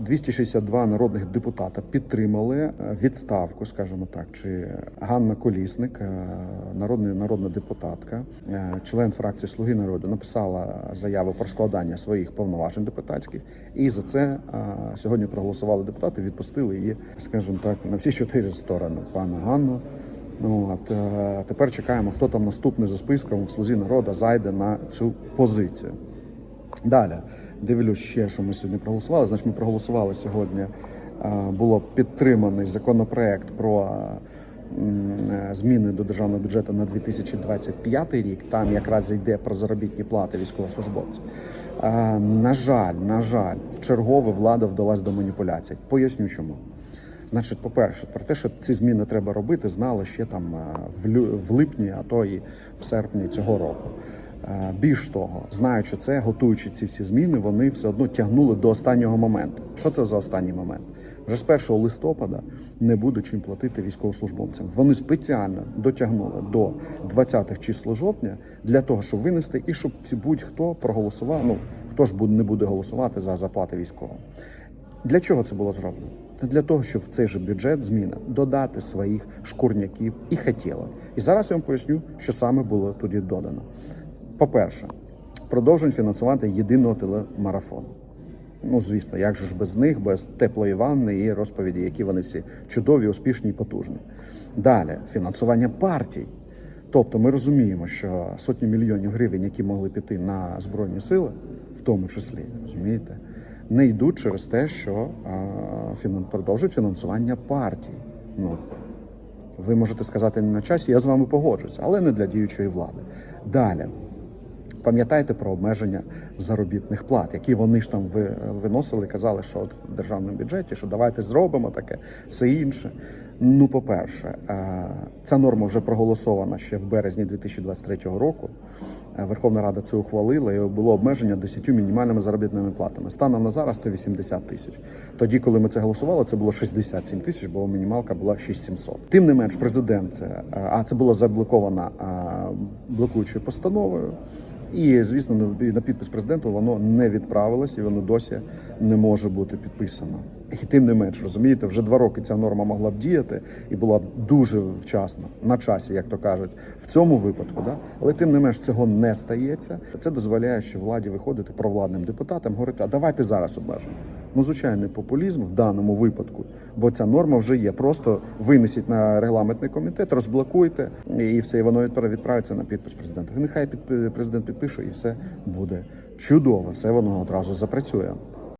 262 народних депутата підтримали е, відставку, скажімо так, чи Ганна Колісник, е, народна, народна депутатка, е, член фракції Слуги народу, написала заяву про складання своїх повноважень депутатських, і за це сьогодні проголосували депутати, відпустили її, скажімо так, на всі чотири сторони. Пана Ганну. Ну от тепер чекаємо, хто там наступний за списком в слузі народу зайде на цю позицію. Далі дивлюсь ще, що ми сьогодні проголосували. Значить, ми проголосували сьогодні. е, Було підтриманий законопроект про е, е, зміни до державного бюджету на 2025 рік. Там якраз йде про заробітні плати військовослужбовців. На жаль, на жаль, в чергове влада вдалась до маніпуляцій. Поясню чому. Значить, по-перше, про те, що ці зміни треба робити, знали ще там в липні, а то і в серпні цього року. Е, Більш того, знаючи це, готуючи ці всі зміни, вони все одно тягнули до останнього моменту. Що це за останній момент? Вже з 1 листопада не буде чим платити військовослужбовцям. Вони спеціально дотягнули до 20-х числа жовтня для того, щоб винести і щоб будь-хто проголосував. Ну хто ж не буде голосувати за заплати військовим. Для чого це було зроблено? Для того, щоб в цей же бюджет зміна додати своїх шкурняків і хотілок. І зараз я вам поясню, що саме було тоді додано. По-перше, продовжують фінансувати єдиного телемарафону. Ну, звісно, як же ж без них, без теплої ванни і розповіді, які вони всі чудові, успішні і потужні. Далі фінансування партій. Тобто ми розуміємо, що сотні мільйонів гривень, які могли піти на збройні сили, в тому числі, розумієте, не йдуть через те, що а, продовжують фінансування партій. Ну, ви можете сказати не на часі, я з вами погоджуюся, але не для діючої влади. Далі. Пам'ятаєте про обмеження заробітних плат, які вони ж там ви- виносили, казали, що от в державному бюджеті, що давайте зробимо таке, все інше. Ну, по-перше, е, ця норма вже проголосована ще в березні 2023 року. Е, Верховна Рада це ухвалила і було обмеження 10 мінімальними заробітними платами. Станом на зараз це 80 тисяч. Тоді, коли ми це голосували, це було 67 тисяч, бо мінімалка була 6700. Тим не менш, президент е, а це було заблоковано блокуючою постановою. І звісно, на- підпис президенту воно не відправилось і воно досі не може бути підписано. І тим не менш, розумієте, вже два роки ця норма могла б діяти і була б дуже вчасно на часі, як то кажуть, в цьому випадку. Да? Але тим не менш цього не стається. Це дозволяє, що владі виходити провладним депутатам, говорити, а давайте зараз обмежимо. Ну, звичайний популізм в даному випадку, бо ця норма вже є. Просто винесіть на регламентний комітет, розблокуйте, і все, і воно відправ- відправиться на підпис президента. Нехай президент підпише, і все буде чудово. Все воно одразу запрацює.